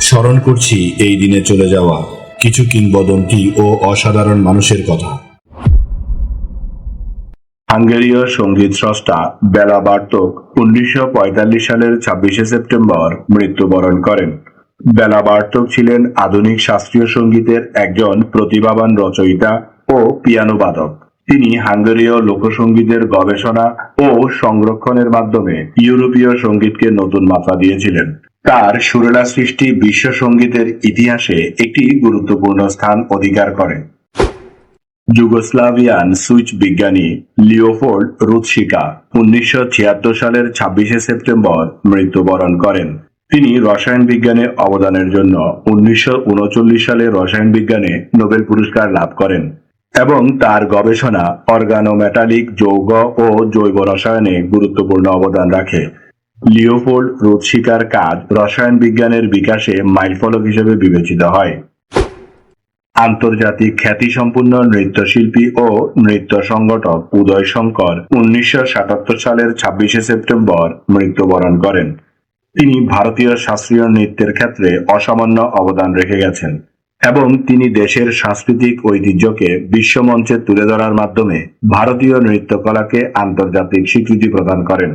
স্মরণ করছি এই দিনে চলে যাওয়া কিছু কিংবদন্তি ও অসাধারণ মানুষের কথা। হাঙ্গেরীয় সংগীত স্রষ্টা বেলা বার্তক উনিশশো পঁয়তাল্লিশ সালের ছাব্বিশে সেপ্টেম্বর মৃত্যুবরণ করেন। বেলা বার্তক ছিলেন আধুনিক শাস্ত্রীয় সঙ্গীতের একজন প্রতিভাবান রচয়িতা ও পিয়ানো বাদক। তিনি হাঙ্গেরীয় লোকসঙ্গীতের গবেষণা ও সংরক্ষণের মাধ্যমে ইউরোপীয় সঙ্গীতকে নতুন মাত্রা দিয়েছিলেন। তার সুরেলা সৃষ্টি বিশ্ব সঙ্গীতের ইতিহাসে একটি গুরুত্বপূর্ণ স্থান অধিকার করে। যুগোস্লাভিয়ান সুইচ বিজ্ঞানী লিওফোর্ড রুৎসিকা উনিশশো সালের ছাব্বিশে সেপ্টেম্বর মৃত্যুবরণ করেন। তিনি রসায়ন বিজ্ঞানে অবদানের জন্য উনিশশো উনচল্লিশ সালে রসায়ন বিজ্ঞানে নোবেল পুরস্কার লাভ করেন এবং তার গবেষণা অর্গানোমেটালিক যৌগ ও জৈব রসায়নে গুরুত্বপূর্ণ অবদান রাখে। লিওপোল্ড রুৎসিকার কাজ রসায়ন বিজ্ঞানের বিকাশে মাইলফলক হিসেবে বিবেচিত হয়। আন্তর্জাতিক খ্যাতিসম্পন্ন নৃত্যশিল্পী ও নৃত্য সংগঠক উদয় শঙ্কর উনিশশো সাতাত্তর সালের ছাব্বিশে সেপ্টেম্বর মৃত্যুবরণ করেন। তিনি ভারতীয় শাস্ত্রীয় নৃত্যের ক্ষেত্রে অসামান্য অবদান রেখে গেছেন এবং তিনি দেশের সাংস্কৃতিক ঐতিহ্যকে বিশ্বমঞ্চে তুলে ধরার মাধ্যমে ভারতীয় নৃত্যকলাকে আন্তর্জাতিক স্বীকৃতি প্রদান করেন।